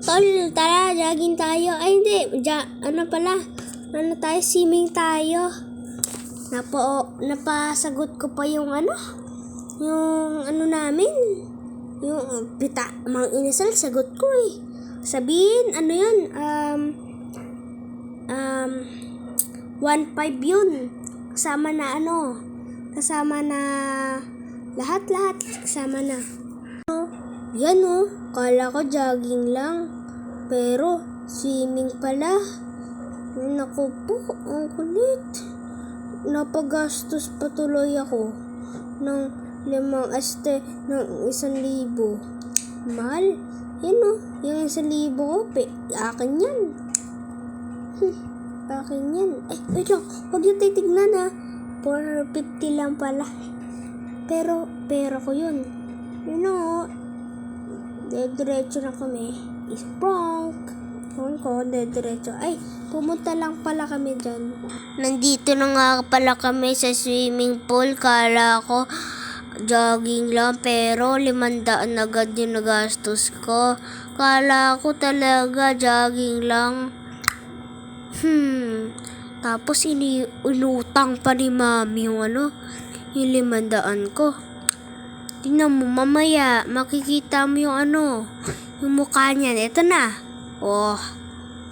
Tol, tara, jogging tayo. Ay, hindi. Ja, ano pala? Ano tayo? Swimming tayo. Napo, napasagot ko pa yung ano? Yung ano namin? Yung pita, mga inisal, sagot ko eh. Sabihin, ano yun? Um, um, 1.5 yun. Kasama na ano? Kasama na lahat-lahat. Kasama na. Yan oh, kala ko jogging lang. Pero, swimming pala. Naku po, ang kulit. Napagastos pa tuloy ako ng limang este ng isang libo. Mahal. Yan oh, yung isang libo ko, pe, akin yan. Hmm, akin yan. Eh, wait lang, huwag yung titignan ha. 450 lang pala. Pero, pera ko yun. You know, Dediretso na kami. Is prank. Phone ko, dediretso. Ay, pumunta lang pala kami dyan. Nandito na nga pala kami sa swimming pool. Kala ko jogging lang pero limandaan agad yung nagastos ko. Kala ko talaga jogging lang. Hmm. Tapos ini inutang pa ni mami yung ano, yung limandaan ko. Tingnan mo, mamaya, makikita mo yung ano, yung mukha niyan. Ito na. Oh,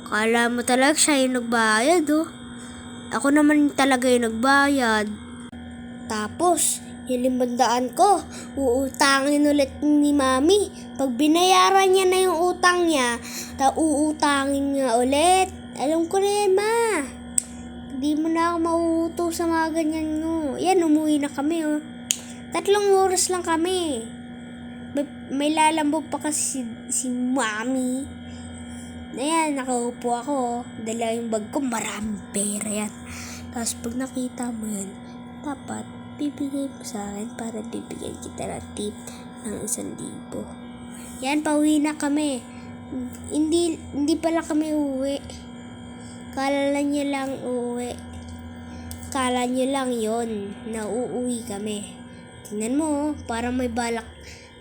kala mo talaga siya yung nagbayad, oh. Ako naman talaga yung nagbayad. Tapos, yung limandaan ko, uutangin ulit ni mami. Pag binayaran niya na yung utang niya, ta uutangin niya ulit. Alam ko na yan, ma. Hindi mo na ako mauuto sa mga ganyan, no. Yan, umuwi na kami, oh. Tatlong oras lang kami. May, may lalambog pa kasi si, si mami. Ayan, nakaupo ako. Dala yung bag ko, maraming pera yan. Tapos pag nakita mo yan, dapat bibigay mo sa akin para bibigyan kita ng tip ng isang libo. Yan, pauwi na kami. Hindi, hindi pala kami uwi. Kala niya lang uuwi. Kala niyo lang yon na uuwi kami. Tingnan mo, oh, parang may balak,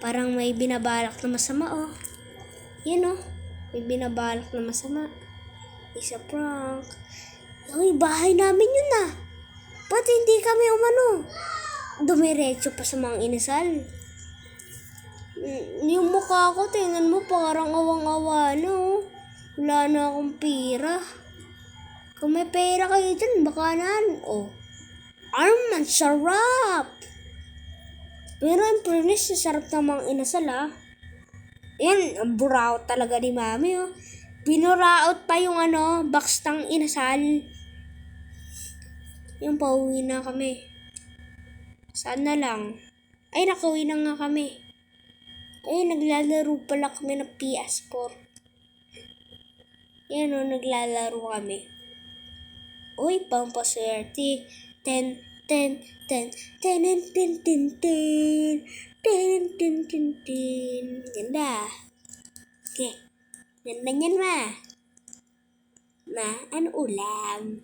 parang may binabalak na masama, oh. Yan, oh. May binabalak na masama. Isa prank. Uy, bahay namin yun, ah. Ba't hindi kami umano? Dumiretso pa sa mga inasal. Yung mukha ko, tingnan mo, parang awang-awa na, oh. Wala na akong pera. Kung may pera kayo dyan, baka na, oh. Man, sarap! Pero ang fairness, sarap ng mga inasal ah. Yan, ang buraot talaga ni mami oh. Binuraot pa yung ano, box ng inasal. Yung pauwi na kami. Saan na lang? Ay, nakauwi na nga kami. Ay, naglalaro pala kami ng PS4. Yan o, naglalaro kami. Uy, pampaswerte. tên tên tên tên tên tên tên tên tên tên tên nhấn kìa nhấn đánh nhấn mà. Mà ăn ủ làm.